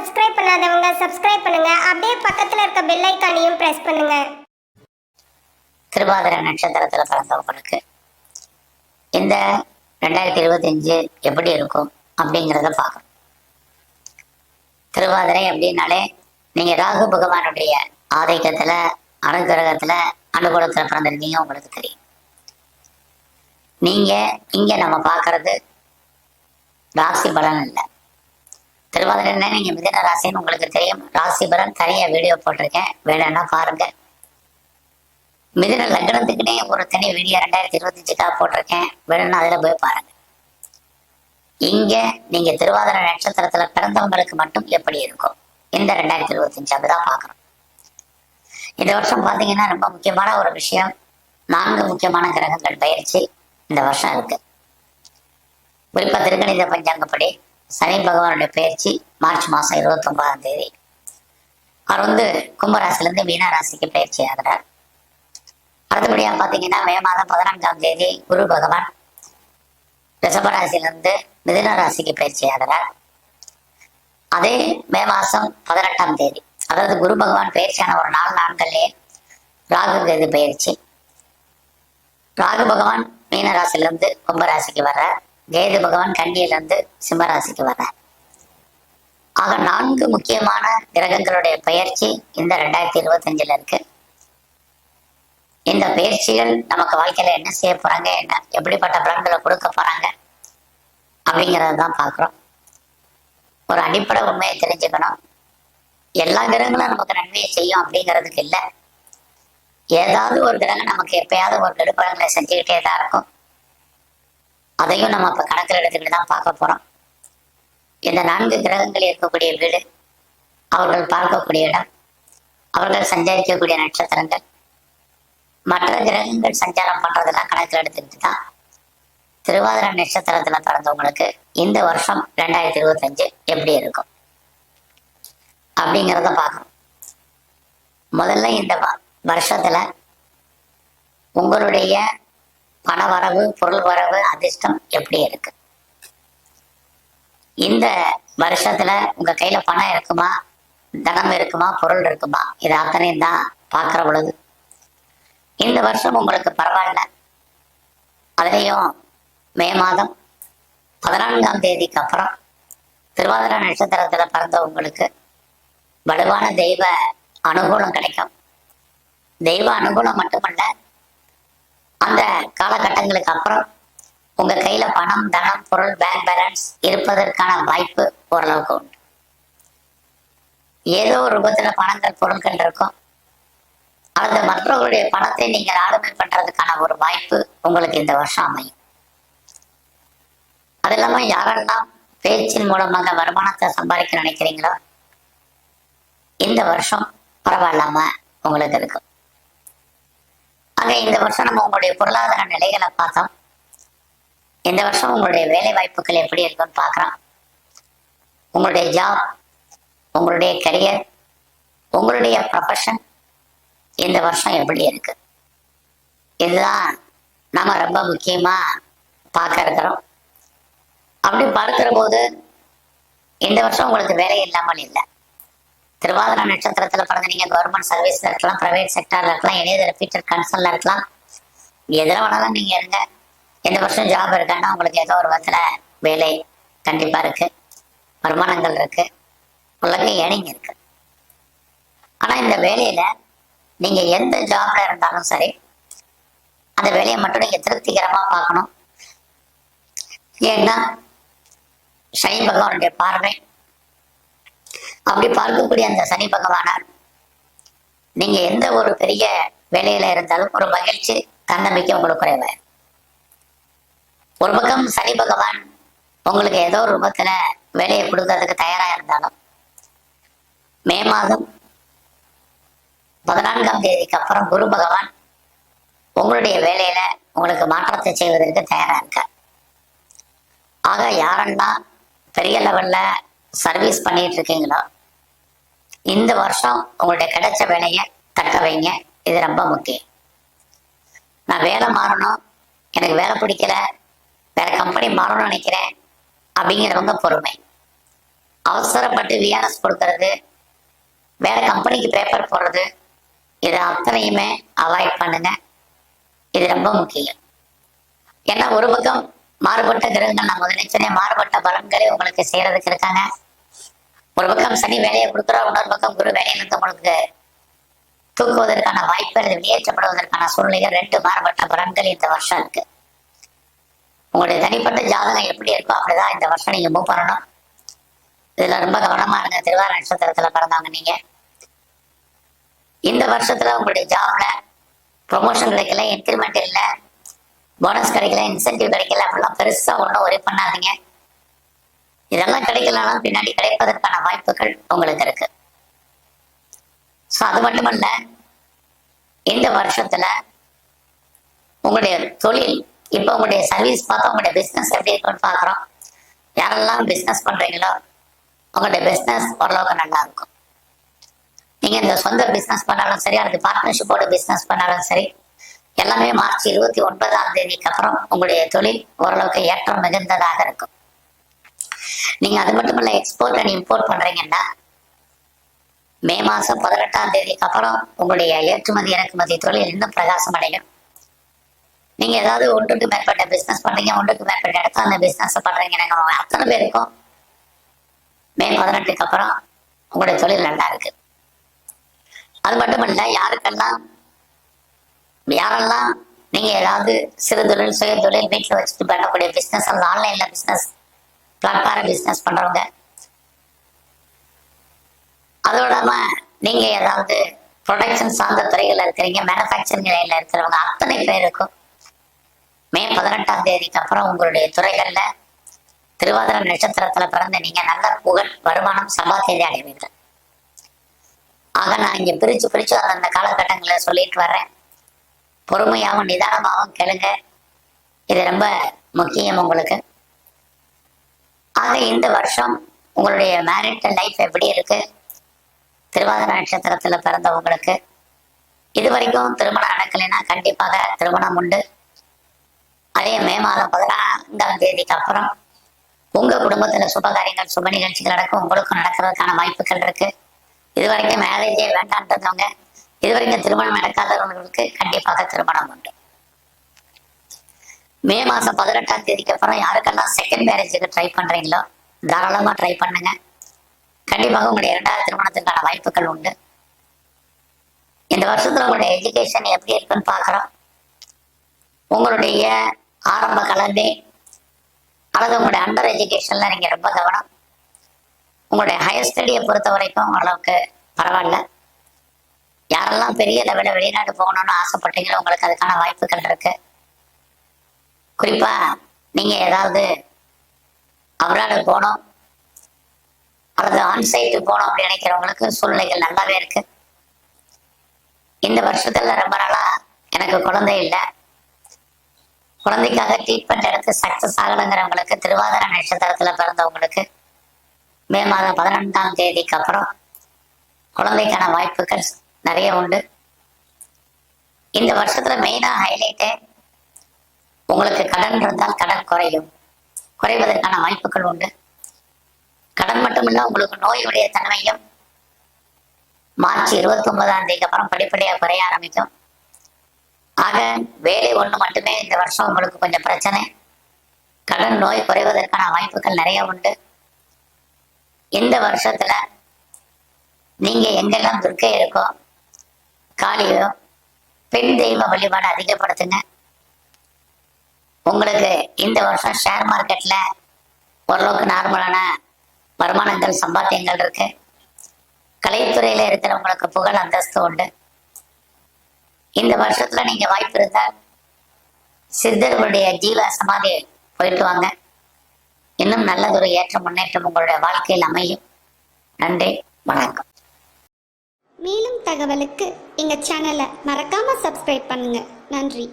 Subscribe பண்ணாதவங்க subscribe பண்ணுங்க. அப்படியே பக்கத்துல இருக்க பெல் ஐக்கானையும் பிரஸ் பண்ணுங்க. திருவாதிரை நட்சத்திரத்தில் பிறந்தவங்களுக்கு இந்த ரெண்டாயிரத்தி இருபத்தஞ்சு எப்படி இருக்கும் அப்படிங்கிறத பார்க்கணும். திருவாதிரை அப்படின்னாலே நீங்க ராகு பகவானுடைய ஆதிக்கத்துல அனுகிரகத்துல அனுகூலத்துல பிறந்திருக்கீங்க உங்களுக்கு தெரியும். நீங்க இங்க நம்ம பார்க்கறது ராசி பலன் இல்லை திருவாதிரை நீங்க மிதன ராசின்னு உங்களுக்கு தெரியும். ராசி பலன் வீடியோ போட்டிருக்கேன். வேணும்னா பாருங்க. மிதன லக்னத்துக்குனே ஒரு தனி வீடியோ ரெண்டாயிரத்தி இருபத்தஞ்சுக்காக போட்டிருக்கேன். வேணும்னா அதுல போய் பாருங்க. இங்க நீங்க திருவாதிரை நட்சத்திரத்துல பிறந்தவங்களுக்கு மட்டும் எப்படி இருக்கும்? இந்த ரெண்டாயிரத்தி இருபத்தஞ்சு அப்படிதான் பாக்குறோம் இந்த வருஷம் பாத்தீங்கன்னா ரொம்ப முக்கியமான ஒரு விஷயம். நான்கு முக்கியமான கிரகங்கள் பயிற்சி இந்த வருஷம் இருக்கு. குறிப்பா திருக்கணித பஞ்சாங்கப்படி சனி பகவானுடைய பயிற்சி மார்ச் மாசம் இருபத்தி ஒன்பதாம் தேதி. அவர் வந்து கும்பராசிலேருந்து மீனா ராசிக்கு பயிற்சி ஆகிறார். அடுத்தபடியாக பார்த்தீங்கன்னா மே மாதம் பதினான்காம் தேதி குரு பகவான் ரிஷபராசிலிருந்து மிதுன ராசிக்கு பயிற்சி ஆகிறார். அதே மே மாதம் பதினெட்டாம் தேதி. அதாவது குரு பகவான் பயிற்சியான ஒரு நாலு நாட்கள்லேயே ராகு கேது பயிற்சி. ராகு பகவான் மீன ராசிலிருந்து கும்பராசிக்கு வர்றார். கேது பகவான் கண்ணியிலிருந்து சிம்மராசிக்கு வர ஆக நான்கு முக்கியமான கிரகங்களுடைய பயிற்சி இந்த ரெண்டாயிரத்தி இருபத்தஞ்சில் இருக்கு. இந்த பயிற்சிகள் நமக்கு வாழ்க்கையில என்ன செய்ய போறாங்க என்ன எப்படிப்பட்ட பலன்களை கொடுக்க போறாங்க அப்படிங்கிறத தான் பார்க்குறோம். ஒரு அடிப்படை உண்மையை தெரிஞ்சுக்கணும். எல்லா கிரகங்களும் நமக்கு நன்மையை செய்யும் அப்படிங்கிறதுக்கு இல்லை. ஏதாவது ஒரு கிரகம் நமக்கு எப்பயாவது ஒரு கெடுப்பலங்களை செஞ்சுக்கிட்டே தான் இருக்கும். அதையும் நம்ம இப்போ கணக்கில் எடுத்துக்கிட்டு தான் பார்க்க போகிறோம் இந்த நான்கு கிரகங்கள் இருக்கக்கூடிய வீடு அவர்கள் பார்க்கக்கூடிய இடம் அவர்கள் சஞ்சரிக்கக்கூடிய நட்சத்திரங்கள் மற்ற கிரகங்கள் சஞ்சாரம் பண்ணுறதெல்லாம் கணக்கில் எடுத்துக்கிட்டு தான் திருவாதிரை நட்சத்திரத்துல பிறந்தவங்களுக்கு இந்த வருஷம் ரெண்டாயிரத்தி இருபத்தஞ்சு எப்படி இருக்கும்? அப்படிங்கிறத பார்க்கணும். முதல்ல இந்த வ- வருஷத்துல உங்களுடைய பண வரவு பொருள் வரவு அதிர்ஷ்டம் எப்படி இருக்கு? இந்த வருஷத்துல உங்க கையில பணம் இருக்குமா? தனம் இருக்குமா? பொருள் இருக்குமா? இது அத்தனையும் தான் பார்க்குற பொழுது. இந்த வருஷம் உங்களுக்கு பரவாயில்ல. அதுலேயும் மே மாதம் பதினான்காம் தேதிக்கு அப்புறம் திருவாதிர நட்சத்திரத்தில் பிறந்த உங்களுக்கு வலுவான தெய்வ அனுகூலம் கிடைக்கும். தெய்வ அனுகூலம் மட்டுமல்ல காலகட்டங்களுக்கு அப்புறம் உங்க கையில பணம் தனம் பொருள் பேங்க் பேலன்ஸ் இருப்பதற்கான வாய்ப்பு ஓரளவுக்கு உண்டு. ஏதோ ஒரு ரூபத்துல பணங்கள் பொருட்கள் இருக்கும். அல்லது மற்றவர்களுடைய பணத்தை நீங்கள் ஆளுமை பண்றதுக்கான ஒரு வாய்ப்பு உங்களுக்கு இந்த வருஷம் அமையும். அது இல்லாம யாரெல்லாம் பேச்சின் மூலமாக வருமானத்தை சம்பாதிக்க நினைக்கிறீங்களோ இந்த வருஷம் பரவாயில்லாம உங்களுக்கு இருக்கும். ஆக இந்த வருஷம் நம்ம உங்களுடைய பொருளாதார நிலைகளை பார்த்தோம். இந்த வருஷம் உங்களுடைய வேலை வாய்ப்புகள் எப்படி இருக்குன்னு பார்க்குறோம். உங்களுடைய ஜாப் உங்களுடைய கரியர் உங்களுடைய ப்ரொஃபஷன் இந்த வருஷம் எப்படி இருக்கு? இதுதான் நம்ம ரொம்ப முக்கியமா பார்க்க இருக்கிறோம். அப்படி பார்க்கிற போது இந்த வருஷம் உங்களுக்கு வேலை இல்லாமல் இல்லை. திருவாதிரை நட்சத்திரத்துல பிறந்த நீங்க கவர்மெண்ட் சர்வீஸ்ல இருக்கலாம் பிரைவேட் செக்டர்ல இருக்கலாம் இணையத ரிப்பீட்டர் கன்சல்ல இருக்கலாம். எதுல வேணாலும் நீங்க இருங்க. இந்த வருஷம் ஜாப் இருக்கான்னா உங்களுக்கு ஏதோ ஒரு விதத்துல வேலை கண்டிப்பா இருக்கு. வருமானங்கள் இருக்கு. உங்களுக்கு ஏனிங் இருக்கு ஆனா இந்த வேலையில நீங்க எந்த ஜாப்ல இருந்தாலும் சரி அந்த வேலையை மட்டும் நீங்க திருப்திகரமா பார்க்கணும். ஏன்னா சனி பகவானுடைய பார்வை அப்படி பார்க்கக்கூடிய அந்த சனி பகவானார் நீங்க எந்த ஒரு பெரிய வேலையில இருந்தாலும் ஒரு மகிழ்ச்சி தன்னம்பிக்கை உங்களுக்கு குறைவாய் ஒரு பக்கம் சனி பகவான் உங்களுக்கு ஏதோ ஒரு ரூபத்துல வேலையை கொடுக்கறதுக்கு தயாரா இருந்தாலும் மே மாதம் பதினான்காம் தேதிக்கு அப்புறம் குரு பகவான் உங்களுடைய வேலையில உங்களுக்கு மாற்றத்தை செய்வதற்கு தயாரா இருக்க ஆக யாரெல்லாம் பெரிய லெவல்ல சர்வீஸ் பண்ணிட்டு இருக்கீங்களோ இந்த வருஷம் உங்கள்கிட்ட கிடைச்ச வேலையை தக்க வைங்க. இது ரொம்ப முக்கியம். நான் வேலை மாறணும். எனக்கு வேலை பிடிக்கல. வேற கம்பெனி மாறணும்னு நினைக்கிறேன். அப்படிங்கிறவங்க பொறுமை. அவசரப்பட்டு விஆர்எஸ் கொடுக்கறது வேற கம்பெனிக்கு பேப்பர் போடுறது இது அத்தனையுமே அவாய்ட் பண்ணுங்க. இது ரொம்ப முக்கியம். ஏன்னா ஒரு பக்கம் மாறுபட்ட கிரகங்கள் நான் முதல்ல மாறுபட்ட பலன்களே உங்களுக்கு செய்யறதுக்கு இருக்காங்க. ஒரு பக்கம் சனி வேலையை கொடுக்குறோம் இன்னொரு பக்கம் குரு வேலையை உங்களுக்கு தூக்குவதற்கான வாய்ப்புகள் வெளியேற்றப்படுவதற்கான சூழ்நிலைகள் ரெண்டு மாறுபட்ட பலன்கள் இந்த வருஷம் இருக்கு. உங்களுடைய தனிப்பட்ட ஜாதகம் எப்படி இருக்கோ அப்படிதான் இந்த வருஷம் நீங்க மூவ் பண்ணணும். இதுல ரொம்ப கவனமா இருங்க. திருவாரூர் நட்சத்திரத்துல பிறந்தவங்க நீங்க. இந்த வருஷத்துல உங்களுடைய ஜாப்ல ப்ரொமோஷன் கிடைக்கல இன்க்ரிமெண்ட் இல்லை போனஸ் கிடைக்கல இன்சென்டிவ் கிடைக்கல அப்படிலாம் பெருசா ஒன்றும் ஒரே பண்ணாதீங்க. இதெல்லாம் கிடைக்கலனாலும் பின்னாடி கிடைப்பதற்கான வாய்ப்புகள் உங்களுக்கு இருக்கு. ஸோ அது மட்டுமல்ல இந்த வருஷத்துல உங்களுடைய தொழில் இப்போ உங்களுடைய சர்வீஸ் பார்த்தா உங்களுடைய பிஸ்னஸ் எப்படி இருக்குன்னு பார்க்குறோம். யாரெல்லாம் பிஸ்னஸ் பண்றீங்களோ உங்களுடைய பிஸ்னஸ் ஓரளவுக்கு நல்லா இருக்கும். நீங்க இந்த சொந்த பிஸ்னஸ் பண்ணாலும் சரி அல்லது பார்ட்னர்ஷிப்போட பிஸ்னஸ் பண்ணாலும் சரி எல்லாமே மார்ச் இருபத்தி ஒன்பதாம் தேதிக்கு அப்புறம் உங்களுடைய தொழில் ஓரளவுக்கு ஏற்றம் மிகுந்ததாக இருக்கும். நீங்க அது மட்டும் இல்ல எக்ஸ்போர்ட் அண்ட் இம்போர்ட் பண்றீங்கன்னா மே மாசம் பதினெட்டாம் தேதிக்கு அப்புறம் உங்களுடைய ஏற்றுமதி இறக்குமதி தொழில் இன்னும் பிரகாசம் அடையும்? நீங்க ஏதாவது ஒன்றுக்கு மேற்பட்ட பிசினஸ் பண்றீங்க ஒன்றுக்கு மேற்பட்ட இடத்துல அந்த பிசினஸ் பண்றீங்க. அத்தனை பேருக்கும் மே பதினெட்டுக்கு அப்புறம் உங்களுடைய தொழில் நல்லா இருக்கு. அது மட்டும் இல்ல யாருக்கெல்லாம் யாரெல்லாம் நீங்க ஏதாவது சிறு தொழில் சுய தொழில் வீட்டில் வச்சுட்டு பண்ணக்கூடிய பிசினஸ் அல்லது ஆன்லைன்ல பிசினஸ் பிளாட்ஃபார்ம் பிசினஸ் பண்றவங்க. அதோட இல்லாம நீங்க ஏதாவது ப்ரொடக்ஷன் சார்ந்த துறைகள்ல இருக்கிறீங்க மேனுஃபேக்சரிங் லைன்ல இருக்கிறவங்க அத்தனை பேருக்கும் மே பதினெட்டாம் தேதிக்கு அப்புறம் உங்களுடைய துறைகள்ல திருவாதிர நட்சத்திரத்துல பிறந்த நீங்க நல்ல புகழ் வருமானம் சம்பாத்தியதை அடைவீர்கள் ஆக நான் இங்க பிரிச்சு பிரிச்சு அந்தந்த காலகட்டங்களை சொல்லிட்டு வர்றேன். பொறுமையாகவும் நிதானமாகவும் கேளுங்க. இது ரொம்ப முக்கியம் உங்களுக்கு. குறிப்பாக இந்த வருஷம் உங்களுடைய மேரிட்டல் லைஃப் எப்படி இருக்கு? திருவாதிர நட்சத்திரத்துல பிறந்தவங்களுக்கு இது வரைக்கும் திருமணம் நடக்கலைன்னா கண்டிப்பாக திருமணம் உண்டு. அதே மே மாதம் பதினான்காம் தேதிக்கு அப்புறம் உங்க குடும்பத்துல சுபகாரியங்கள் சுப நிகழ்ச்சிகள் நடக்கும். உங்களுக்கும் நடக்கிறதுக்கான வாய்ப்புகள் இருக்கு. இது வரைக்கும் மேரேஜே வேண்டான்றவங்க இது வரைக்கும் திருமணம் நடக்காதவங்களுக்கு கண்டிப்பாக திருமணம் உண்டு. மே மாசம் பதினெட்டாம் தேதிக்கு அப்புறம் யாருக்கெல்லாம் செகண்ட் மேரேஜுக்கு ட்ரை பண்றீங்களோ தாராளமா ட்ரை பண்ணுங்க. கண்டிப்பாக உங்களுடைய இரண்டாவது திருமணத்துக்கான வாய்ப்புகள் உண்டு. இந்த வருஷத்துல உங்களுடைய எஜுகேஷன் எப்படி இருக்குன்னு பாக்குறோம் உங்களுடைய ஆரம்ப கல்வி அல்லது உங்களுடைய அண்டர் எஜுகேஷன்ல நீங்க ரொம்ப கவனம். உங்களுடைய ஹையர் ஸ்டடியை பொறுத்த வரைக்கும் ஓரளவுக்கு பரவாயில்ல. யாரெல்லாம் பெரிய லெவலில் வெளிநாடு போகணும்னு ஆசைப்பட்டீங்களோ உங்களுக்கு அதுக்கான வாய்ப்புகள் இருக்கு. குறிப்பா நீங்க ஏதாவது அப்ராடு போனோம் அல்லது ஆன்சைட்டு போனோம் அப்படின்னு நினைக்கிறவங்களுக்கு சூழ்நிலைகள் நல்லாவே இருக்கு. இந்த வருஷத்துல ரொம்ப நாளா எனக்கு குழந்தை இல்லை. குழந்தைக்காக ட்ரீட்மெண்ட் எடுத்து சக்சஸ் ஆகலைங்கிறவங்களுக்கு திருவாதிர நட்சத்திரத்துல பிறந்தவங்களுக்கு மே மாதம் பதினெட்டாம் தேதிக்கு அப்புறம் குழந்தைக்கான வாய்ப்புகள் நிறைய உண்டு. இந்த வருஷத்துல மெயினா ஹைலைட்டே உங்களுக்கு கடன் இருந்தால் கடன் குறையும். குறைவதற்கான வாய்ப்புகள் உண்டு. கடன் மட்டுமில்ல உங்களுக்கு நோயுடைய தன்மையும் மார்ச் இருபத்தி ஒன்பதாம் தேதிக்கு அப்புறம் படிப்படியாக குறைய ஆரம்பிக்கும். ஆக வேலை ஒண்ணு மட்டுமே இந்த வருஷம் உங்களுக்கு கொஞ்சம் பிரச்சனை. கடன் நோய் குறைவதற்கான வாய்ப்புகள் நிறைய உண்டு. இந்த வருஷத்துல நீங்க எங்கெல்லாம் துர்க்கை இருக்கோ காளியோ பெண் தெய்வ வழிபாடு அதிகப்படுத்துங்க. உங்களுக்கு இந்த வருஷம் ஷேர் மார்க்கெட்ல ஓரளவுக்கு நார்மலான வருமானங்கள் சம்பாத்தியங்கள் இருக்கு. கலைத்துறையில இருக்கிறவங்களுக்கு புகழ் அந்தஸ்து உண்டு. இந்த வருஷத்துல நீங்க வாய்ப்பு இருந்தால் சித்தர்களுடைய ஜீவ சமாதி போயிட்டு வாங்க. இன்னும் நல்லதொரு ஏற்ற முன்னேற்றம் உங்களுடைய வாழ்க்கையில் அமையும். நன்றி வணக்கம். மேலும் தகவலுக்கு எங்கள் சேனலை மறக்காமல் சப்ஸ்கிரைப் பண்ணுங்கள் நன்றி.